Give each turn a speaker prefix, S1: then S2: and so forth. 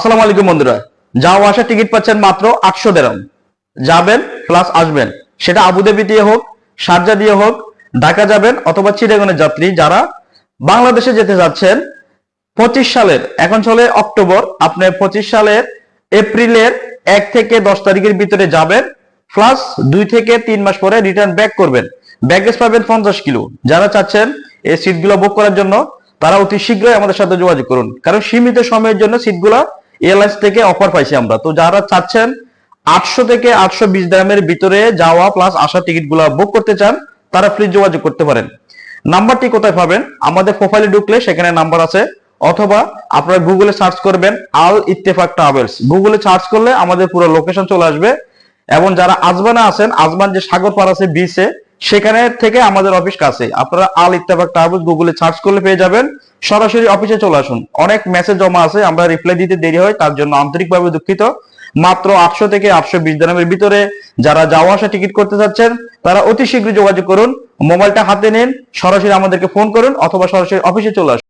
S1: আসসালামু আলাইকুম বন্ধুরা। যাওয়া আসা টিকিট পাচ্ছেন মাত্র আটশো দেরাম। যাবেন প্লাস আসবেন। সেটা আবুধাবি দিয়ে হোক শারজা দিয়ে হোক, ঢাকা যাবেন অথবা চিড়াগনের যাত্রী যারা বাংলাদেশে যেতে যাচ্ছেন, পঁচিশ সালের, এখন চলে অক্টোবর, আপনি পঁচিশ সালের এপ্রিলের এক থেকে দশ তারিখের ভিতরে যাবেন, প্লাস দুই থেকে তিন মাস পরে রিটার্ন ব্যাক করবেন। ব্যাগেজ পাবেন পঞ্চাশ কিলো। যারা চাচ্ছেন এই সিটগুলো বুক করার জন্য, তারা অতি শীঘ্রই আমাদের সাথে যোগাযোগ করুন। কারণ সীমিত সময়ের জন্য সিটগুলো এয়ারলাইন্স থেকে অফার পাইছি আমরা। তো যারা চাচ্ছেন আটশো থেকে আটশো বিশ দামের ভিতরে যাওয়া প্লাস আসা টিকিটগুলা বুক করতে চান, তারা প্লিজ যোগাযোগ করতে পারেন। নাম্বারটি কোথায় পাবেন? আমাদের প্রোফাইলে ঢুকলে সেখানে নাম্বার আছে। অথবা আপনারা গুগলে সার্চ করবেন আল ইত্তেফাক ট্রাভেলস গুগলে সার্চ করলে আমাদের পুরো লোকেশন চলে আসবে। এবং যারা আজমানে আছেন, আজমান যে সাগর পার আছে বিচে সেখানে থেকে আমাদের অফিস কাছে। আপনারা আল ইত্তেফাক ট্রাভেলস গুগলে সার্চ করলে পেয়ে যাবেন। সরাসরি অফিসে চলে আসুন। অনেক মেসেজ জমা আছে, আমরা রিপ্লাই দিতে দেরি হয়, তার জন্য আন্তরিকভাবে দুঃখিত। মাত্র আটশো থেকে আটশো বিশ দামের ভিতরে যারা যাওয়া আসা টিকিট করতে চাচ্ছেন, তারা অতি শীঘ্রই যোগাযোগ করুন। মোবাইলটা হাতে নিন, সরাসরি আমাদেরকে ফোন করুন, অথবা সরাসরি অফিসে চলে আসুন।